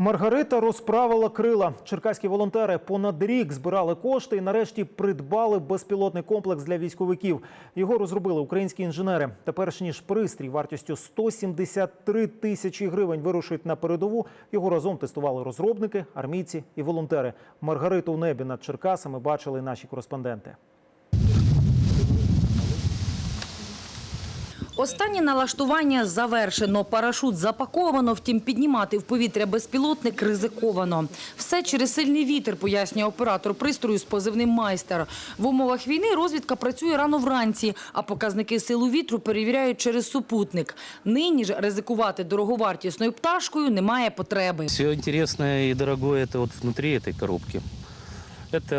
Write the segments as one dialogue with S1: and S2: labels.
S1: Маргарита розправила крила. Черкаські волонтери понад рік збирали кошти і нарешті придбали безпілотний комплекс для військовиків. Його розробили українські інженери. Теперш ніж пристрій вартістю 173 тисячі гривень вирушить на передову. Його разом тестували розробники, армійці і волонтери. Маргариту в небі над Черкасами бачили наші кореспонденти.
S2: Останнє налаштування завершено. Парашут запаковано, втім піднімати в повітря безпілотник ризиковано. Все через сильний вітер, пояснює оператор пристрою з позивним майстер. В умовах війни розвідка працює рано вранці, а показники силу вітру перевіряють через супутник. Нині ж ризикувати дороговартісною пташкою немає потреби.
S3: Все интересное и дорогое это вот внутри этой коробки. Это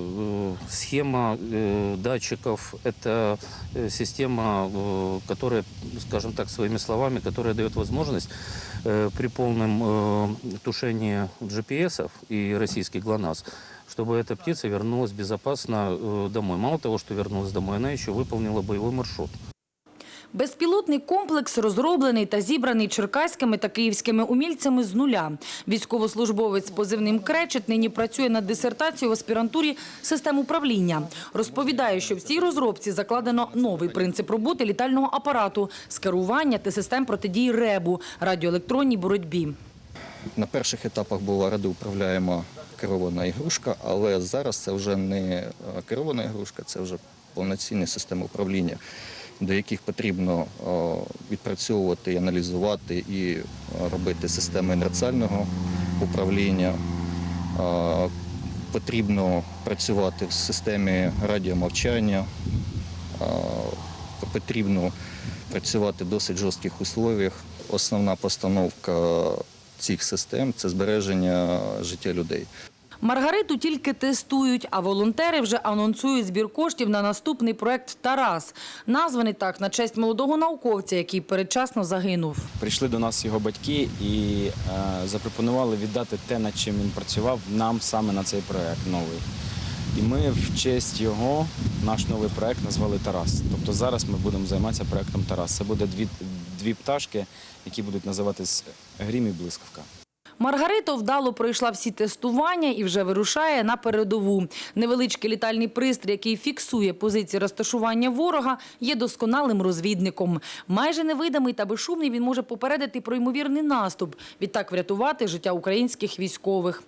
S3: э, схема э, датчиков, это э, система, э, которая, скажем так, своими словами, которая дает возможность э, при полном э, тушении GPS и российских ГЛОНАСС, чтобы эта птица вернулась безопасно э, домой. Мало того, что вернулась домой, она еще выполнила боевой маршрут.
S2: Безпілотний комплекс розроблений та зібраний черкаськими та київськими умільцями з нуля. Військовослужбовець з позивним «Кречет» нині працює над дисертацією в аспірантурі систем управління. Розповідає, що в цій розробці закладено новий принцип роботи літального апарату з керування та систем протидії РЕБу – радіоелектронній боротьбі.
S4: На перших етапах була радіоуправляєма керована ігрушка, але зараз це вже не керована ігрушка, це вже повноцінні системи управління, до яких потрібно е, відпрацьовувати, аналізувати і е, робити системи інерціального управління. Е, Потрібно працювати в системі радіомовчання, потрібно працювати в досить жорстких условиях. Основна постановка цих систем це збереження життя людей.
S2: Маргариту тільки тестують, а волонтери вже анонсують збір коштів на наступний проект «Тарас». Названий так на честь молодого науковця, який передчасно загинув.
S5: Прийшли до нас його батьки і е, запропонували віддати те, над чим він працював, нам саме на цей проект новий. І ми в честь його наш новий проект назвали Тарас. Тобто зараз ми будемо займатися проектом Тарас. Це буде дві, дві пташки, які будуть називатись Грім і Блискавка.
S2: Маргарита вдало пройшла всі тестування і вже вирушає на передову. Невеличкий літальний пристрій, який фіксує позиції розташування ворога, є досконалим розвідником. Майже невидимий та безшумний він може попередити про ймовірний наступ, відтак врятувати життя українських військових.